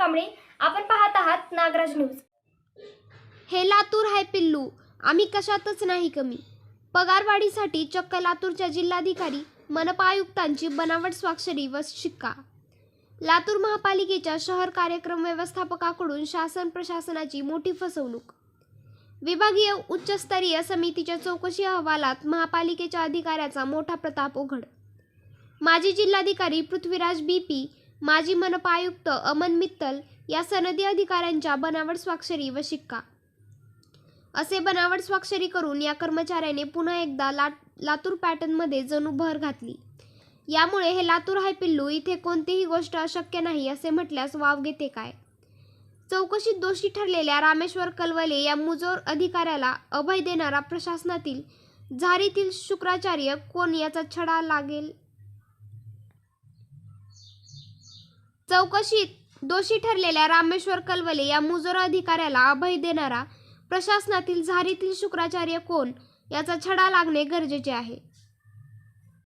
कांबळे. आपण पाहत आहात नागराज न्यूज. हे लातूर हाय पिल्लू. आम्ही कशातच नाही कमी. पगारवाढीसाठी चक्क लातूरच्या जिल्हाधिकारी मनपा आयुक्तांची बनावट स्वाक्षरी व शिक्का. लातूर महापालिकेच्या शहर कार्यक्रम व्यवस्थापकाकडून शासन प्रशासनाची मोठी फसवणूक. विभागीय उच्चस्तरीय समितीच्या चौकशी अहवालात महापालिकेच्या अधिकाऱ्याचा मोठा प्रताप उघड. माजी जिल्हाधिकारी पृथ्वीराज बी पी माजी मनपा आयुक्त अमन मित्तल या सनदी अधिकाऱ्यांच्या बनावट स्वाक्षरी व शिक्का. असे बनावट स्वाक्षरी करून या कर्मचाऱ्याने पुन्हा एकदा ला लातूर पॅटर्नमध्ये जणू भर घातली. यामुळे हे लातूर हाय पिल्लू इथे कोणतीही गोष्ट अशक्य नाही असे म्हटल्यास वाव घेते काय? चौकशीत दोषी ठरलेल्या रामेश्वर कलवले या मुजोर अधिकाऱ्याला अभय देणारा प्रशासनातील झारीतील शुक्राचार्य कोण याचा छडा लागेल? चौकशीत दोषी ठरलेल्या रामेश्वर कलवले या मुजोर अधिकाऱ्याला अभय देणारा प्रशासनातील झारीतील शुक्राचार्य कोण? याचा छडा लागणे गरजेचे आहे.